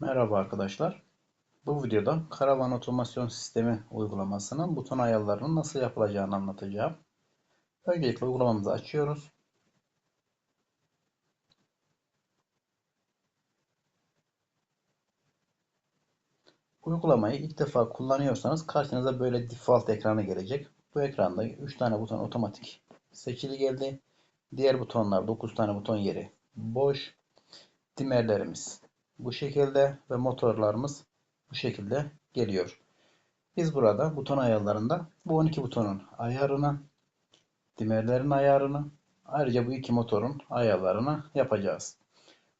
Merhaba arkadaşlar. Bu videoda karavan otomasyon sistemi uygulamasının buton ayarlarının nasıl yapılacağını anlatacağım. Öncelikle uygulamamızı açıyoruz. Uygulamayı ilk defa kullanıyorsanız karşınıza böyle default ekranı gelecek. Bu ekranda 3 tane buton otomatik seçili geldi. Diğer butonlar 9 tane buton yeri boş. Dimerlerimiz bu şekilde ve motorlarımız bu şekilde geliyor. Biz burada buton ayarlarında bu 12 butonun ayarını, dimerlerin ayarını, ayrıca bu iki motorun ayarlarını yapacağız.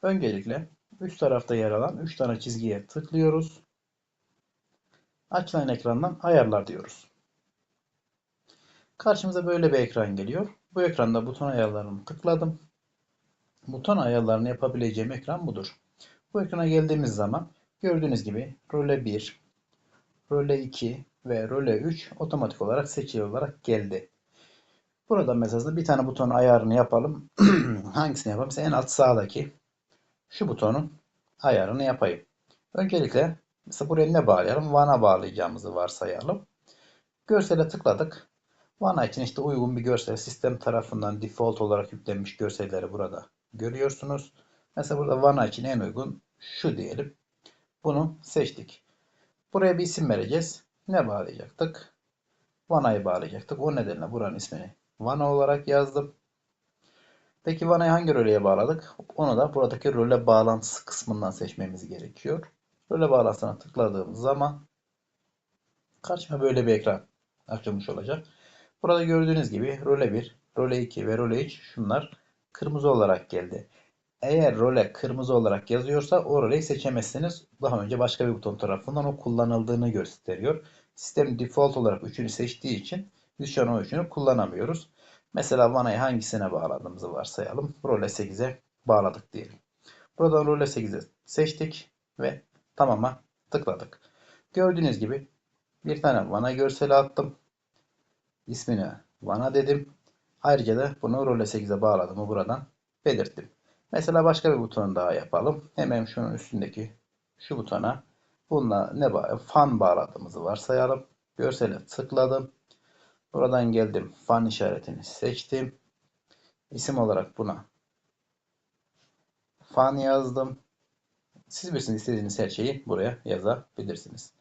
Öncelikle üst tarafta yer alan 3 tane çizgiye tıklıyoruz. Açılan ekrandan ayarlar diyoruz. Karşımıza böyle bir ekran geliyor. Bu ekranda buton ayarlarını tıkladım. Buton ayarlarını yapabileceğim ekran budur. Bu ekrana geldiğimiz zaman gördüğünüz gibi role 1, role 2 ve role 3 otomatik olarak seçili olarak geldi. Burada mesela bir tane buton ayarını yapalım. Hangisini yapalım? Mesela en alt sağdaki şu butonun ayarını yapayım. Öncelikle mesela buraya ne bağlayalım? Vana bağlayacağımızı varsayalım. Görsele tıkladık. Vana için işte uygun bir görsel sistem tarafından default olarak yüklenmiş görselleri burada görüyorsunuz. Mesela burada Vana için en uygun şu diyelim. Bunu seçtik. Buraya bir isim vereceğiz. Ne bağlayacaktık? Vana'yı bağlayacaktık. O nedenle buranın ismini Vana olarak yazdım. Peki Vana'yı hangi röleye bağladık? Onu da buradaki röle bağlantısı kısmından seçmemiz gerekiyor. Röle bağlantısına tıkladığım zaman karşıma böyle bir ekran açılmış olacak. Burada gördüğünüz gibi role 1, role 2 ve role 3 şunlar kırmızı olarak geldi. Eğer role kırmızı olarak yazıyorsa o roleyi seçemezsiniz. Daha önce başka bir buton tarafından o kullanıldığını gösteriyor. Sistem default olarak 3'ünü seçtiği için biz şu an o 3'ünü kullanamıyoruz. Mesela vanayı hangisine bağladığımızı varsayalım. Role 8'e bağladık diyelim. Buradan role 8'e seçtik ve tamama tıkladık. Gördüğünüz gibi bir tane vana görseli attım. İsmini vana dedim. Ayrıca da bunu role 8'e bağladığımı buradan belirttim. Mesela başka bir buton daha yapalım. Hemen şunun üstündeki şu butona bununla ne bağ fan bağladığımızı varsayalım. Görsele tıkladım. Buradan geldim. Fan işaretini seçtim. İsim olarak buna fan yazdım. Siz bilirsiniz istediğiniz her şeyi buraya yazabilirsiniz.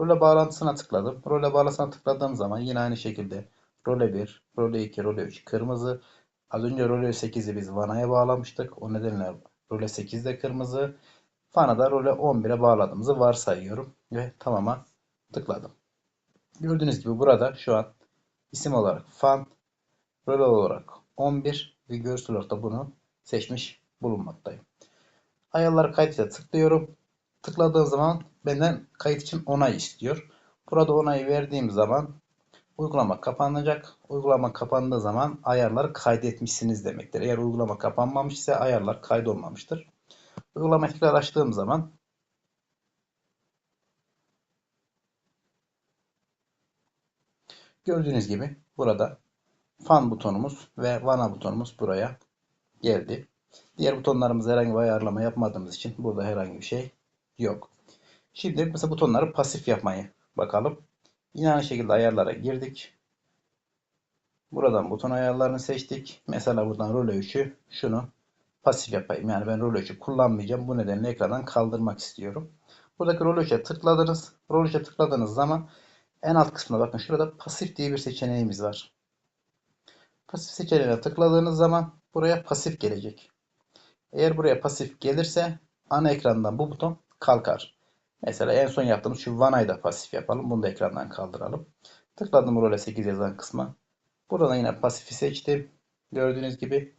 Role bağlantısına tıkladım. Role bağlantısına tıkladığım zaman yine aynı şekilde role 1, role 2, role 3 kırmızı, Az önce role 8'i biz vanaya bağlamıştık. O nedenle role 8 de kırmızı. Fan'a da role 11'e bağladığımızı varsayıyorum. Ve tamama tıkladım. Gördüğünüz gibi burada şu an isim olarak fan, role olarak 11 ve görsel olarak da bunu seçmiş bulunmaktayım. Ayarları kayıtla tıklıyorum. Tıkladığım zaman benden kayıt için onay istiyor. Burada onayı verdiğim zaman Uygulama kapanacak. Uygulama kapandığı zaman ayarları kaydetmişsiniz demektir. Eğer uygulama kapanmamış ise ayarlar kaydolmamıştır. Uygulama tekrar açtığım zaman gördüğünüz gibi burada fan butonumuz ve vana butonumuz buraya geldi. Diğer butonlarımız herhangi bir ayarlama yapmadığımız için burada herhangi bir şey yok. Şimdi mesela butonları pasif yapmayı bakalım. Yine aynı şekilde ayarlara girdik. Buradan buton ayarlarını seçtik. Mesela buradan rol 3'ü şunu pasif yapayım. Yani ben rol 3'ü kullanmayacağım. Bu nedenle ekrandan kaldırmak istiyorum. Buradaki rol 3'e tıkladınız. Rol 3'e tıkladığınız zaman en alt kısmına bakın şurada pasif diye bir seçeneğimiz var. Pasif seçeneğine tıkladığınız zaman buraya pasif gelecek. Eğer buraya pasif gelirse ana ekrandan bu buton kalkar. Mesela en son yaptığımız şu vanayı da pasif yapalım. Bunu da ekrandan kaldıralım. Tıkladım role 8 yazan kısma. Burada yine pasifi seçtim. Gördüğünüz gibi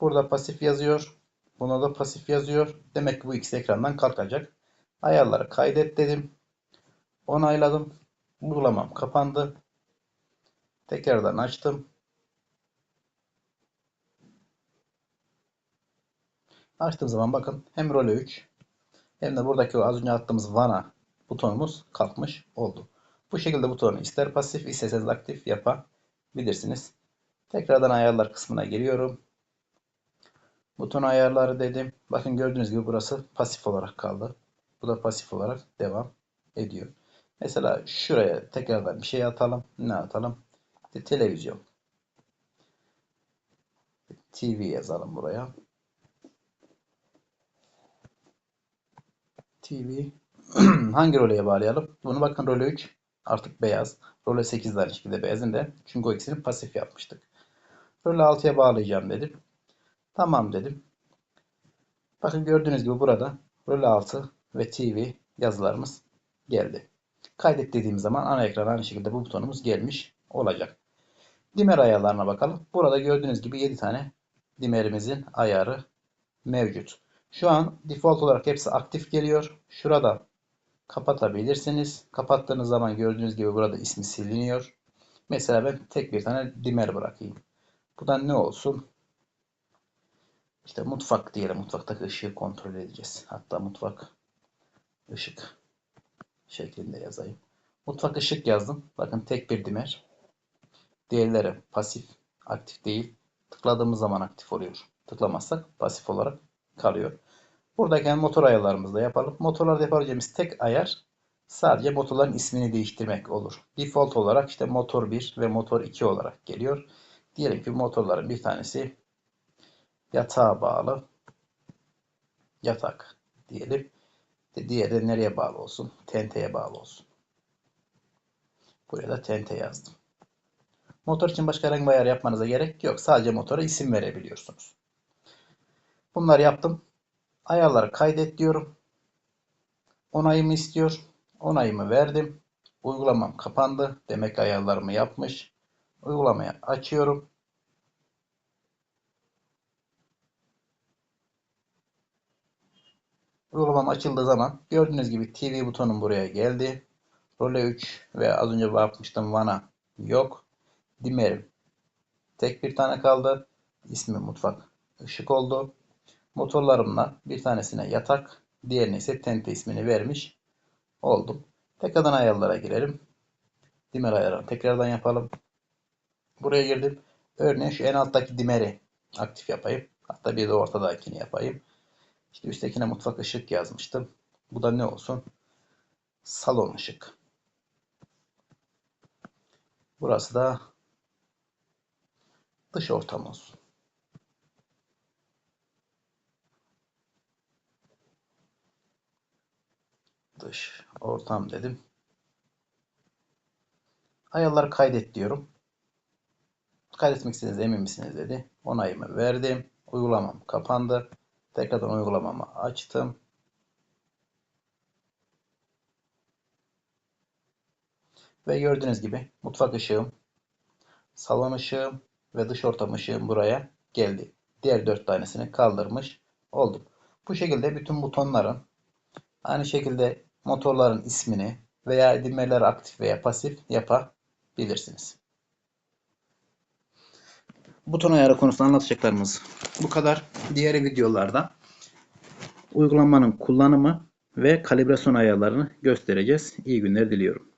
burada pasif yazıyor. Buna da pasif yazıyor. Demek ki bu ikisi ekrandan kalkacak. Ayarları kaydet dedim. Onayladım. Uygulamam kapandı. Tekrardan açtım. Açtığım zaman bakın hem role 3 hem de buradaki az önce attığımız vana butonumuz kalkmış oldu. Bu şekilde butonu ister pasif isterseniz aktif yapabilirsiniz. Tekrardan ayarlar kısmına giriyorum. Buton ayarları dedim. Bakın gördüğünüz gibi burası pasif olarak kaldı. Bu da pasif olarak devam ediyor. Mesela şuraya tekrardan bir şey atalım. Ne atalım? İşte televizyon. TV yazalım buraya. TV. Hangi roleye bağlayalım? Bunu bakın role 3 artık beyaz. Role 8 de aynı şekilde beyazın da. Çünkü o ikisini pasif yapmıştık. Role 6'ya bağlayacağım dedim. Tamam dedim. Bakın gördüğünüz gibi burada role 6 ve TV yazılarımız geldi. Kaydet dediğim zaman ana ekrana aynı şekilde bu butonumuz gelmiş olacak. Dimer ayarlarına bakalım. Burada gördüğünüz gibi 7 tane dimerimizin ayarı mevcut. Şu an default olarak hepsi aktif geliyor. Şurada kapatabilirsiniz. Kapattığınız zaman gördüğünüz gibi burada ismi siliniyor. Mesela ben tek bir tane dimer bırakayım. Bu da ne olsun? İşte mutfak diyelim. Mutfaktaki ışığı kontrol edeceğiz. Hatta mutfak ışık şeklinde yazayım. Mutfak ışık yazdım. Bakın tek bir dimer. Diğerleri pasif, aktif değil. Tıkladığımız zaman aktif oluyor. Tıklamazsak pasif olarak kalıyor. Buradaki motor ayarlarımızı yapalım. Motorlarda yapabileceğimiz tek ayar sadece motorların ismini değiştirmek olur. Default olarak işte motor 1 ve motor 2 olarak geliyor. Diyelim ki motorların bir tanesi yatağa bağlı. Yatak diyelim. Diğeri de nereye bağlı olsun? TNT'ye bağlı olsun. Buraya da TNT yazdım. Motor için başka herhangi bir ayar yapmanıza gerek yok. Sadece motora isim verebiliyorsunuz. Bunları yaptım. Ayarları kaydet diyorum. Onayımı istiyor. Onayımı verdim. Uygulamam kapandı. Demek ayarlarımı yapmış. Uygulamayı açıyorum. Uygulamam açıldığı zaman gördüğünüz gibi TV butonum buraya geldi. Role 3 ve az önce bakmıştım Vana yok. Dimerim tek bir tane kaldı. İsmi mutfak ışık oldu. Motorlarımla bir tanesine yatak, diğerine ise tente ismini vermiş oldum. Tekrardan ayarlara girelim. Dimer ayarını tekrardan yapalım. Buraya girdim. Örneğin şu en alttaki dimeri aktif yapayım. Hatta bir de ortadakini yapayım. İşte üsttekine mutfak ışık yazmıştım. Bu da ne olsun? Salon ışık. Burası da dış ortam olsun. Dış ortam dedim. Ayarları kaydet diyorum. Kaydetmek istediğiniz emin misiniz dedi. Onayımı verdim. Uygulamam kapandı. Tekrardan uygulamamı açtım. Ve gördüğünüz gibi mutfak ışığım, salon ışığım ve dış ortam ışığım buraya geldi. Diğer dört tanesini kaldırmış oldum. Bu şekilde bütün butonların aynı şekilde motorların ismini veya dimmerleri aktif veya pasif yapabilirsiniz. Buton ayarı konusunda anlatacaklarımız bu kadar. Diğer videolarda uygulamanın kullanımı ve kalibrasyon ayarlarını göstereceğiz. İyi günler diliyorum.